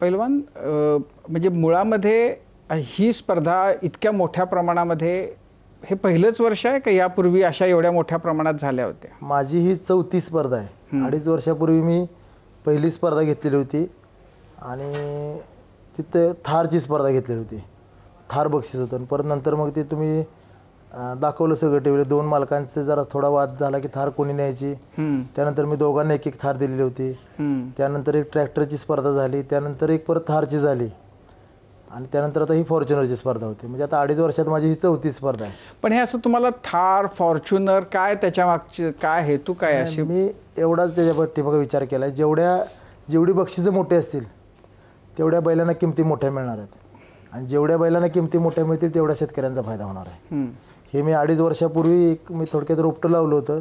पैलवान म्हणजे मुळामध्ये ही स्पर्धा इतक्या मोठ्या प्रमाणामध्ये हे पहिलंच वर्ष आहे का यापूर्वी अशा एवढ्या मोठ्या प्रमाणात झाल्या होत्या? माझी ही चौथी स्पर्धा आहे. अडीच वर्षापूर्वी मी पहिली स्पर्धा घेतलेली होती आणि तिथे थारची स्पर्धा घेतलेली होती. थार बक्षीस होतं परत नंतर मग ते तुम्ही दाखवलं सगळं टीव्हीला. दोन मालकांचे जरा थोडा वाद झाला की थार कोणी न्यायची. त्यानंतर मी दोघांना एक एक थार दिलेली होती. त्यानंतर एक ट्रॅक्टरची स्पर्धा झाली. त्यानंतर एक परत थारची झाली. आणि त्यानंतर आता ही फॉर्च्युनरची स्पर्धा होती. म्हणजे आता अडीच वर्षात माझी ही चौथी स्पर्धा आहे. पण हे असं तुम्हाला थार फॉर्च्युनर काय त्याच्या मागचे काय हेतू काय अशी? मी एवढाच त्याच्या पाठीमागे विचार केला जेवढ्या जेवढी बक्षिसं मोठी असतील तेवढ्या बैलांना किमती मोठ्या मिळणार आहेत. आणि जेवढ्या बैलांना किमती मोठ्या मिळतील तेवढ्या शेतकऱ्यांचा फायदा होणार आहे. हम्म, हे मी अडीच वर्षापूर्वी एक मी थोडक्यात रोपटं लावलं होतं.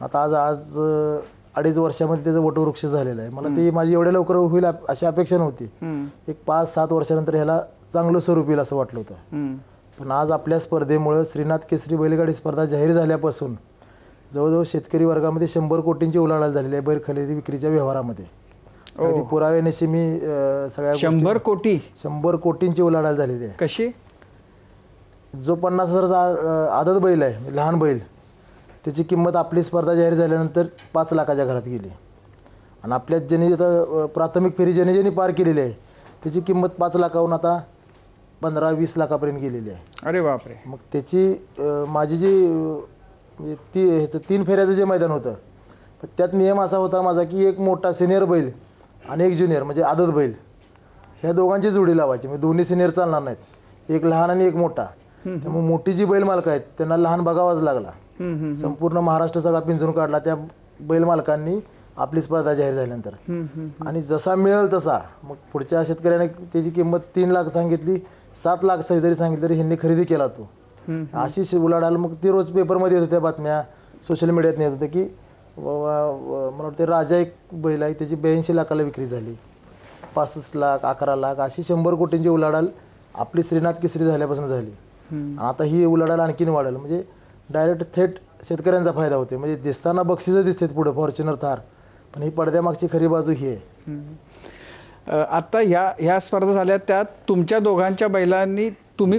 आता आज आज अं, अडीच वर्षामध्ये त्याचं वटवृक्ष झालेलं आहे. मला ती माझी एवढ्या लवकर होईल अप- अशी अपेक्षा नव्हती. हम्म, एक पाच सात वर्षानंतर ह्याला चांगलं स्वरूप येईल असं वाटलं होतं. हम्म. पण आज आपल्या स्पर्धेमुळं श्रीनाथ केसरी बैलगाडी स्पर्धा जाहीर झाल्यापासून जवळजवळ शेतकरी वर्गामध्ये शंभर कोटींची उलाढाल झालेली आहे बैल खरेदी विक्रीच्या व्यवहारामध्ये. अगदी पुराव्यानेशी मी अं, सगळ्या गोष्टी- शंभर कोटी. शंभर कोटींची उलाढाल झालेली आहे कशी? जो पन्नास हजाराचा अं, आदत बैल आहे लहान बैल त्याची किंमत आपली स्पर्धा जाहीर झाल्यानंतर पाच लाखाच्या घरात गेली. आणि आपल्यात ज्यांनी आता अं, प्राथमिक फेरी ज्यांनी ज्यांनी पार केलेली आहे त्याची किंमत पाच लाखाहून आता पंधरा वीस लाखापर्यंत गेलेली आहे. अरे बापरे. मग त्याची अं, माझी जी अं, म्हणजे ती ह्याचं तीन फेऱ्याचं जे मैदान होतं तर त्यात नियम असा होता माझा की एक मोठा सिनियर बैल आणि एक ज्युनियर म्हणजे आदत बैल. ह्या दोघांची जोडी लावायची. म्हणजे दोन्ही सिनियर चालणार नाहीत. एक लहान आणि एक मोठा. त्यामुळे मोठी जी बैल मालक आहेत त्यांना लहान बघावाच लागला. संपूर्ण महाराष्ट्र सगळा पिंजून काढला. त्या बैल मालकांनी आपली स्पर्धा जाहीर झाल्यानंतर. आणि जसा मिळेल तसा. मग पुढच्या शेतकऱ्याने त्याची किंमत तीन लाख सांगितली सात लाख जरी सांगितली तरी ह्यांनी खरेदी केला तो. अशी उलाढाल मग ती रोज पेपरमध्ये येत होत्या बातम्या. सोशल मीडियात येत होत्या की मला वाटतं राजा एक बैल आहे त्याची ब्याऐंशी लाखाला विक्री झाली. पासष्ट लाख अकरा लाख अशी शंभर कोटींची उलाढाल आपली श्रीनाथ केसरी झाल्यापासून झाली. आता ही उलाढाल आणखीन वाढेल. म्हणजे डायरेक्ट थेट शेतकऱ्यांचा फायदा होते म्हणजे दिसताना बक्षिसं दिसतात पुढं फॉर्च्युनर थार. पण ही पडद्यामागची खरी बाजू ही आहे. आता ह्या ह्या स्पर्धा झाल्या त्यात तुमच्या दोघांच्या बैलांनी तुम्ही